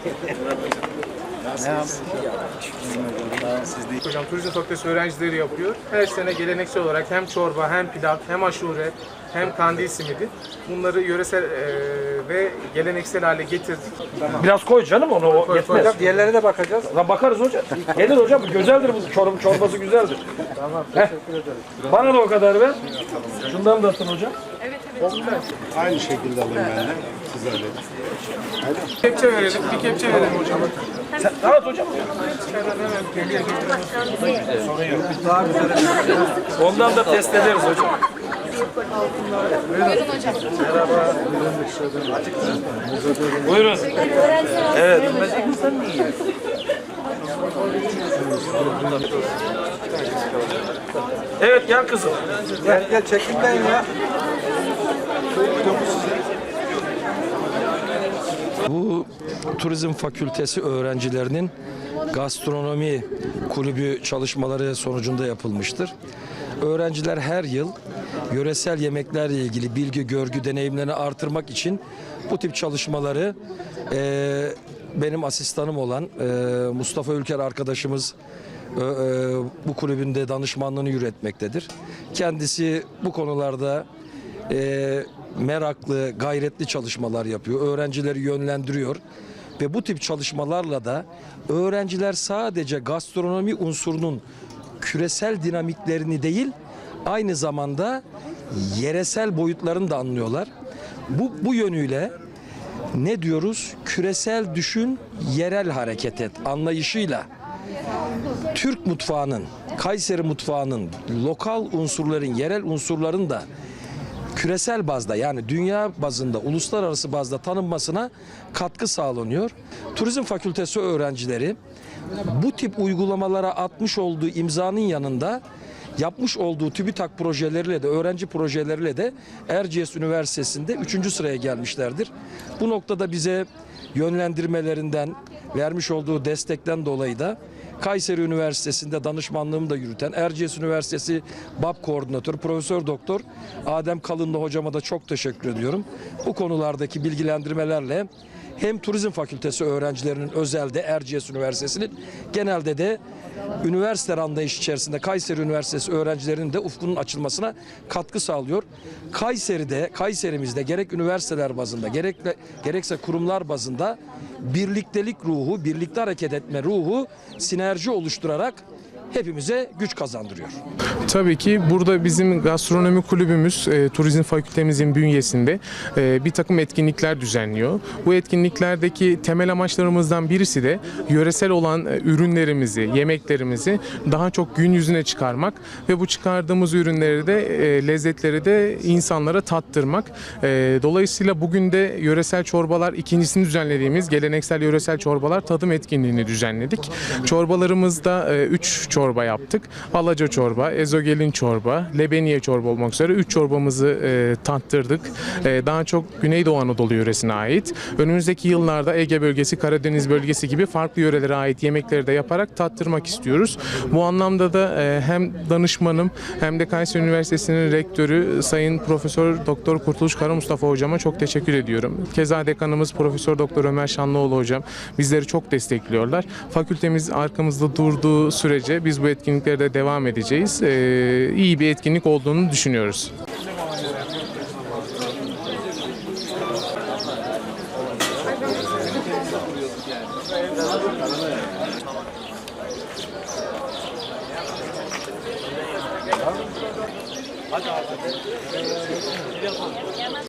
bakayım. Hocam turizm fakültesi öğrencileri yapıyor. Her sene geleneksel olarak hem çorba, hem pilav, hem aşure, hem kandil simidi. Bunları yöresel eee, ve geleneksel hale getirdik. Biraz koy canım onu o yetmez. Diğerlere de bakacağız. Lan bakarız hocam. Gelir hocam güzeldir bu çorum çorbası güzeldir. Tamam, teşekkür ederim. Bana da o kadar ver. Şundan da atın hocam. Aynı şekilde alayım ben de. Siz halledin. Kepçe verelim, bir kepçe verelim hocam. Sen dağıt hocam. Ondan da test ederiz hocam. Buyurun hocam. Buyurun. Evet. Evet gel kızım. Gel gel çekimdeyim ya. Bu Turizm Fakültesi öğrencilerinin gastronomi kulübü çalışmaları sonucunda yapılmıştır. Öğrenciler her yıl yöresel yemeklerle ilgili bilgi, görgü, deneyimlerini artırmak için bu tip çalışmaları eee, benim asistanım olan eee, Mustafa Ülker arkadaşımız e, e, bu kulübünde danışmanlığını yürütmektedir. Kendisi bu konularda e, meraklı, gayretli çalışmalar yapıyor. Öğrencileri yönlendiriyor. Ve bu tip çalışmalarla da öğrenciler sadece gastronomi unsurunun küresel dinamiklerini değil, aynı zamanda yeresel boyutlarını da anlıyorlar. Bu, bu yönüyle ne diyoruz? Küresel düşün, yerel hareket et anlayışıyla Türk mutfağının, Kayseri mutfağının, lokal unsurların, yerel unsurların da küresel bazda yani dünya bazında, uluslararası bazda tanınmasına katkı sağlanıyor. Turizm Fakültesi öğrencileri bu tip uygulamalara atmış olduğu imzanın yanında yapmış olduğu TÜBİTAK projeleriyle de öğrenci projeleriyle de Erciyes Üniversitesi'nde 3. sıraya gelmişlerdir. Bu noktada bize yönlendirmelerinden vermiş olduğu destekten dolayı da Kayseri Üniversitesi'nde danışmanlığımı da yürüten Erciyes Üniversitesi BAP Koordinatörü Profesör Doktor Adem Kalınlı hocama da çok teşekkür ediyorum. Bu konulardaki bilgilendirmelerle hem Turizm Fakültesi öğrencilerinin özelde Erciyes Üniversitesi'nin genelde de üniversite anlayış içerisinde Kayseri Üniversitesi öğrencilerinin de ufkunun açılmasına katkı sağlıyor. Kayseri'de, Kayserimizde gerek üniversiteler bazında gerekle, gerekse kurumlar bazında birliktelik ruhu, birlikte hareket etme ruhu sinerji oluşturarak hepimize güç kazandırıyor. Tabii ki burada bizim gastronomi kulübümüz e, turizm fakültemizin bünyesinde e, bir takım etkinlikler düzenliyor. Bu etkinliklerdeki temel amaçlarımızdan birisi de yöresel olan e, ürünlerimizi, yemeklerimizi daha çok gün yüzüne çıkarmak ve bu çıkardığımız ürünleri de e, lezzetleri de insanlara tattırmak. E, dolayısıyla bugün de yöresel çorbalar ikincisini düzenlediğimiz geleneksel yöresel çorbalar tadım etkinliğini düzenledik. Çorbalarımızda 3 çorba yaptık. Alaca çorba, ezogelin çorba, lebeniye çorba olmak üzere 3 çorbamızı e, tattırdık. E, daha çok Güneydoğu Anadolu yöresine ait. Önümüzdeki yıllarda Ege bölgesi, Karadeniz bölgesi gibi farklı yörelere ait yemekleri de yaparak tattırmak istiyoruz. Bu anlamda da e, hem danışmanım hem de Kayseri Üniversitesi'nin rektörü Sayın Profesör Doktor Kurtuluş Kara Mustafa hocama çok teşekkür ediyorum. Keza dekanımız Profesör Doktor Ömer Şanlıoğlu hocam bizleri çok destekliyorlar. Fakültemiz arkamızda durduğu sürece biz bu etkinliklerde devam edeceğiz. Ee, iyi bir etkinlik olduğunu düşünüyoruz.